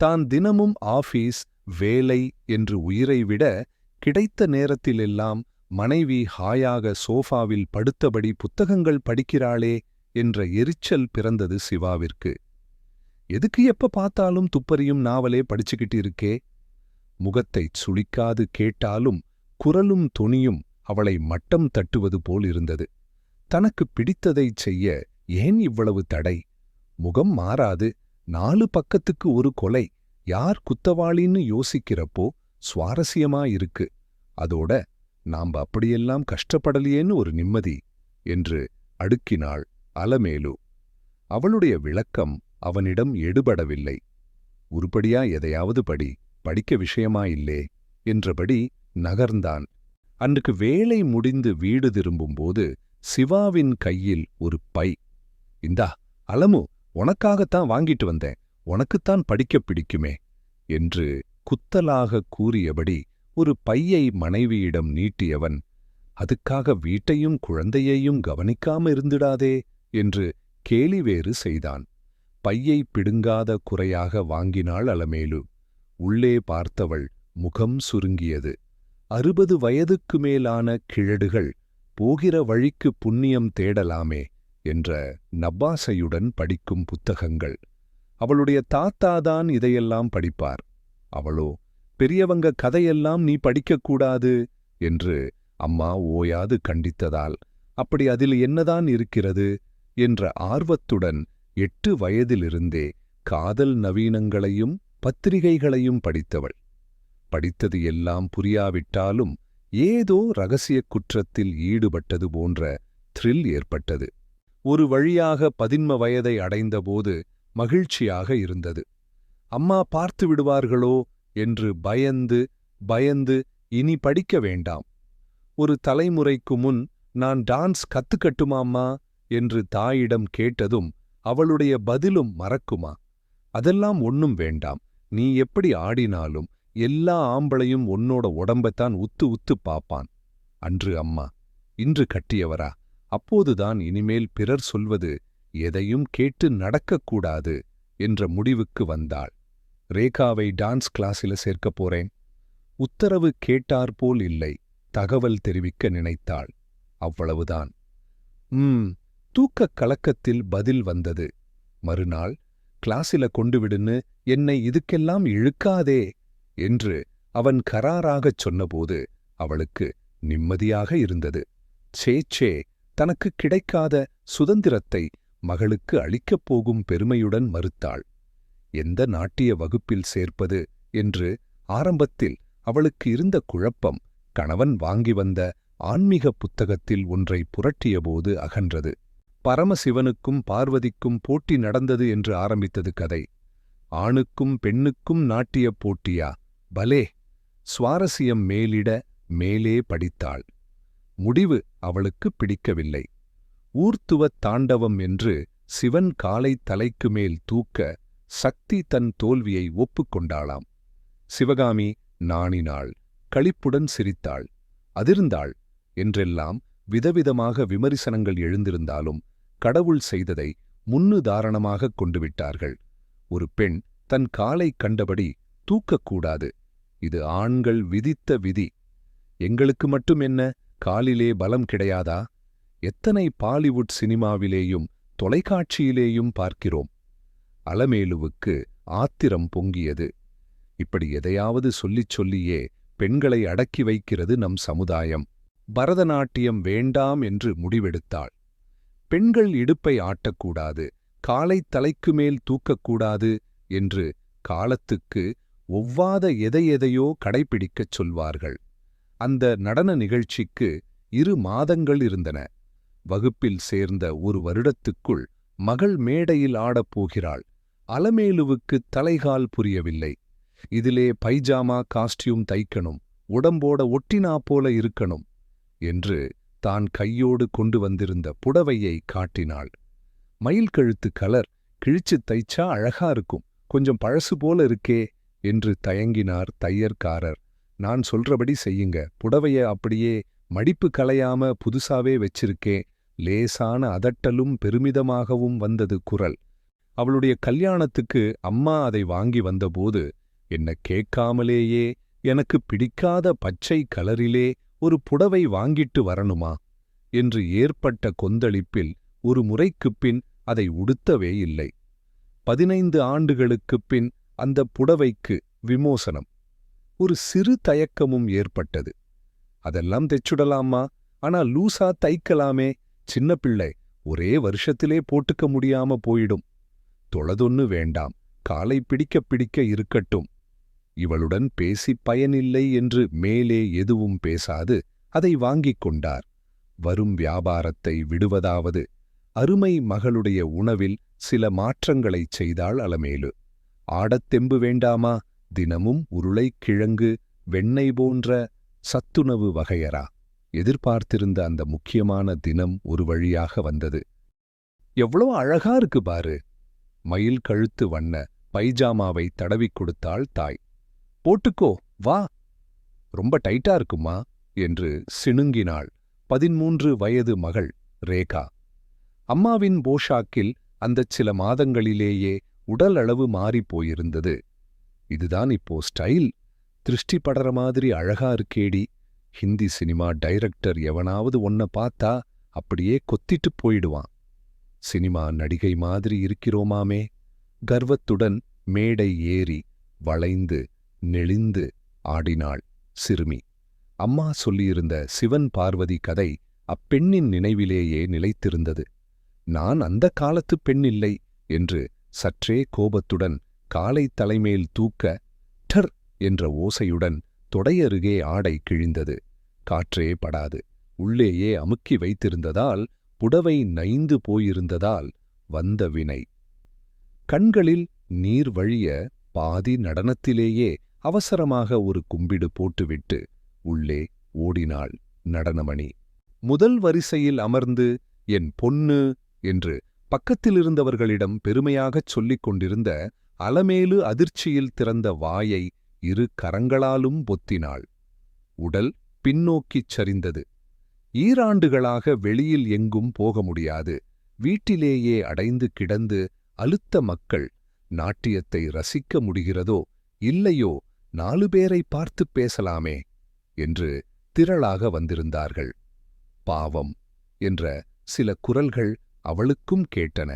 தான் தினமும் ஆபீஸ் வேலை என்று உயிரை விட கிடைத்த நேரத்திலெல்லாம் மனைவி ஹாயாக சோஃபாவில் படுத்தபடி புத்தகங்கள் படிக்கிறாளே என்ற எரிச்சல் பிறந்தது சிவாவிற்கு. எதுக்கு எப்ப பார்த்தாலும் துப்பறியும் நாவலே படிச்சுக்கிட்டு இருக்கே? முகத்தைச் சுளிக்காது கேட்டாலும் குரலும் துணியும் அவளை மட்டம் தட்டுவது போல் இருந்தது. தனக்கு பிடித்ததைச் செய்ய ஏன் இவ்வளவு தடை? முகம் மாறாது. நாலு பக்கத்துக்கு ஒரு கொலை யார் குத்தவாளின்னு யோசிக்கிறப்போ சுவாரஸ்யமா இருக்கு. அதோட நாம்ப அப்படியெல்லாம் கஷ்டப்படலையேன்னு ஒரு நிம்மதி என்று அடுக்கினாள் அலமேலு. அவளுடைய விளக்கம் அவனிடம் எடுபடவில்லை. உருப்படியா எதையாவது படி படிக்க விஷயமா இல்லே என்றபடி நகர்ந்தான். அன்றுக்கு வேலை முடிந்து வீடு திரும்பும்போது சிவாவின் கையில் ஒரு பை. இந்தா அலமு உனக்காகத்தான் வாங்கிட்டு வந்தேன். உனக்குத்தான் படிக்கப் பிடிக்குமே என்று குத்தலாக கூறியபடி ஒரு பையை மனைவியிடம் நீட்டியவன் அதுக்காக வீட்டையும் குழந்தையையும் கவனிக்காம இருந்திடாதே என்று கேலிவேறு செய்தான். பையை பிடுங்காத குறையாக வாங்கினாள் அலமேலு. உள்ளே பார்த்தவள் முகம் சுருங்கியது. அறுபது வயதுக்கு மேலான கிழடுகள் போகிற வழிக்கு புண்ணியம் தேடலாமே என்ற நபாசையுடன் படிக்கும் புத்தகங்கள். அவளுடைய தாத்தாதான் இதையெல்லாம் படிப்பார். அவளோ பெரியவங்க கதையெல்லாம் நீ படிக்கக்கூடாது என்று அம்மா ஓயாது கண்டித்ததால் அப்படி அதில் என்னதான் இருக்கிறது? என்ற ஆர்வத்துடன் எட்டு வயதிலிருந்தே காதல் நவீனங்களையும் பத்திரிகைகளையும் படித்தவள். படித்தது எல்லாம் புரியாவிட்டாலும் ஏதோ ரகசியக் குற்றத்தில் ஈடுபட்டது போன்ற த்ரில் ஏற்பட்டது. ஒரு வழியாக பதின்ம வயதை அடைந்தபோது மகிழ்ச்சியாக இருந்தது. அம்மா பார்த்து விடுவார்களோ? என்று பயந்து பயந்து இனி படிக்க வேண்டாம். ஒரு தலைமுறைக்கு முன் நான் டான்ஸ் கத்துக்கட்டுமாம்மா? என்று தாயிடம் கேட்டதும் அவளுடைய பதிலும் மறக்குமா? அதெல்லாம் ஒன்னும் வேண்டாம். நீ எப்படி ஆடினாலும் எல்லா ஆம்பளையும் உன்னோட உடம்பைத்தான் உத்து உத்து பாப்பான் அன்று அம்மா இன்று கட்டியவரா? அப்போதுதான் இனிமேல் பிறர் சொல்வது எதையும் கேட்டு நடக்கக்கூடாது என்ற முடிவுக்கு வந்தாள். ரேகாவை டான்ஸ் கிளாஸில சேர்க்கப் போறேன். உத்தரவு கேட்டாற்போல் இல்லை தகவல் தெரிவிக்க நினைத்தாள். அவ்வளவுதான். ம் தூக்கக் கலக்கத்தில் பதில் வந்தது. மறுநாள் கிளாஸில கொண்டு விடுன்னு என்னை இதுக்கெல்லாம் இழுக்காதே என்று அவன் கராராகச் சொன்னபோது அவளுக்கு நிம்மதியாக இருந்தது. சேச்சே தனக்கு கிடைக்காத சுதந்திரத்தை மகளுக்கு அளிக்கப் போகும் பெருமையுடன் மறுத்தாள். எந்த நாட்டிய வகுப்பில் சேர்ப்பது? என்று ஆரம்பத்தில் அவளுக்கு இருந்த குழப்பம் கணவன் வாங்கி வந்த ஆன்மீக புத்தகத்தில் ஒன்றை புரட்டியபோது அகன்றது. பரமசிவனுக்கும் பார்வதிக்கும் போட்டி நடந்தது என்று ஆரம்பித்தது கதை. ஆணுக்கும் பெண்ணுக்கும் நாட்டியப் போட்டியா? பலே! சுவாரஸ்யம் மேலிட மேலே படித்தாள். முடிவு அவளுக்கு பிடிக்கவில்லை. ஊர்த்துவத் தாண்டவம் என்று சிவன் காலை தலைக்கு மேல் தூக்க சக்தி தன் தோல்வியை ஒப்புக்கொண்டாளாம் சிவகாமி நாணினாள் களிப்புடன் சிரித்தாள். அதிர்ந்தாள் என்றெல்லாம் விதவிதமாக விமரிசனங்கள் எழுந்திருந்தாலும் கடவுள் செய்ததை முன்னுதாரணமாகக் கொண்டுவிட்டார்கள் ஒரு பெண் தன் காலைக் கண்டபடி தூக்கக்கூடாது இது ஆண்கள் விதித்த விதி. எங்களுக்கு மட்டும் என்ன? காலிலே பலம் கிடையாதா? எத்தனை பாலிவுட் சினிமாவிலேயும் தொலைக்காட்சியிலேயும் பார்க்கிறோம். அலமேலுவுக்கு ஆத்திரம் பொங்கியது. இப்படி எதையாவது சொல்லிச் சொல்லியே பெண்களை அடக்கி வைக்கிறது நம் சமுதாயம். பரதநாட்டியம் வேண்டாம் என்று முடிவெடுத்தாள். பெண்கள் இடுப்பை ஆட்டக்கூடாது காலை தலைக்கு மேல் தூக்கக்கூடாது என்று காலத்துக்கு ஒவ்வாத எதையெதையோ கடைப்பிடிக்கச் சொல்வார்கள். அந்த நடன நிகழ்ச்சிக்கு இரு மாதங்கள் இருந்தன. வகுப்பில் சேர்ந்த ஒரு வருடத்துக்குள் மகள் மேடையில் ஆடப் போகிறாள். அலமேலுவுக்கு தலைகால் புரியவில்லை. இதிலே பைஜாமா காஸ்டியூம் தைக்கணும் உடம்போட ஒட்டினா போல இருக்கணும் என்று தான் கையோடு கொண்டு வந்திருந்த புடவையை காட்டினாள். மயில் கழுத்து கலர் கிழிச்சுத் தைச்சா அழகா இருக்கும் கொஞ்சம் பழசு போல இருக்கே என்று தயங்கினார் தையற்காரர். நான் சொல்றபடி செய்யுங்க. புடவைய அப்படியே மடிப்பு களையாம புதுசாவே வச்சிருக்கேன். லேசான அதட்டலும் பெருமிதமாகவும் வந்தது குரல். அவளுடைய கல்யாணத்துக்கு அம்மா அதை வாங்கி வந்தபோது என்ன கேட்காமலேயே எனக்கு பிடிக்காத பச்சை கலரிலே ஒரு புடவை வாங்கிட்டு வரணுமா? என்று ஏற்பட்ட கொந்தளிப்பில் ஒரு முறைக்குப் பின் அதை உடுத்தவே இல்லை. பதினைந்து ஆண்டுகளுக்குப் பின் அந்த புடவைக்கு விமோசனம். ஒரு சிறு தயக்கமும் ஏற்பட்டது. அதெல்லாம் தெச்சுடலாமா? ஆனா லூசா தைக்கலாமே. சின்ன பிள்ளை ஒரே வருஷத்திலே போட்டுக்க முடியாம போயிடும். தொளதொன்னு வேண்டாம். காலை பிடிக்க பிடிக்க இருக்கட்டும். இவளுடன் பேசி பயனில்லை என்று மேலே எதுவும் பேசாது. அதை வாங்கிக் கொண்டார். வரும் வியாபாரத்தை விடுவதாவது. அருமை மகளுடைய உணவில் சில மாற்றங்களைச் செய்தாள் அலமேலு. ஆடத்தெம்பு வேண்டாமா? தினமும் உருளைக்கிழங்கு வெண்ணெய் போன்ற சத்துணவு வகையரா? எதிர்பார்த்திருந்த அந்த முக்கியமான தினம் ஒரு வழியாக வந்தது. எவ்வளோ அழகா இருக்கு பாரு. மயில் கழுத்து வண்ண பைஜாமாவை தடவிக் கொடுத்தாள் தாய். போட்டுக்கோ வா. ரொம்ப டைட்டா இருக்குமா? என்று சிணுங்கினாள் பதிமூன்று வயது மகள் ரேகா. அம்மாவின் போஷாக்கில் அந்தச் சில மாதங்களிலேயே உடல் அளவு மாறிப் போயிருந்தது. இதுதான் இப்போ ஸ்டைல். திருஷ்டி படற மாதிரி அழகா இருக்கேடி. ஹிந்தி சினிமா டைரக்டர் எவனாவது ஒன்ன பார்த்தா அப்படியே கொத்திட்டு போயிடுவான். சினிமா நடிகை மாதிரி இருக்கிறோமாமே. கர்வத்துடன் மேடை ஏறி வளைந்து நெளிந்து ஆடினாள் சிறுமி. அம்மா சொல்லியிருந்த சிவன் பார்வதி கதை அப்பெண்ணின் நினைவிலேயே நிலைத்திருந்தது. நான் அந்த காலத்துப் பெண் இல்லை என்று சற்றே கோபத்துடன் காலை தலைமேல் தூக்க டர் என்ற ஓசையுடன் தொடையருகே ஆடை கிழிந்தது. காற்றே படாது. உள்ளேயே அமுக்கி வைத்திருந்ததால் புடவை நைந்து போயிருந்ததால் வந்த வினை. கண்களில் நீர் வழிய பாதி நடனத்திலேயே அவசரமாக ஒரு கும்பிடு போட்டுவிட்டு உள்ளே ஓடினாள் நடனமணி. முதல் வரிசையில் அமர்ந்து என் பொன்னு என்று பக்கத்திலிருந்தவர்களிடம் பெருமையாகச் சொல்லிக் கொண்டிருந்த அலமேலு அதிர்ச்சியில் திறந்த வாயை இரு கரங்களாலும் பொத்தினாள். உடல் பின்னோக்கிச் சரிந்தது. ஈராண்டுகளாக வெளியில் எங்கும் போக முடியாது. வீட்டிலேயே அடைந்து கிடந்து அழுத்த மக்கள் நாட்டியத்தை ரசிக்க முடிகிறதோ இல்லையோ நாலு பேரை பார்த்துப் பேசலாமே என்று திரளாக வந்திருந்தார்கள். பாவம் என்ற சில குரல்கள் அவளுக்கும் கேட்டன.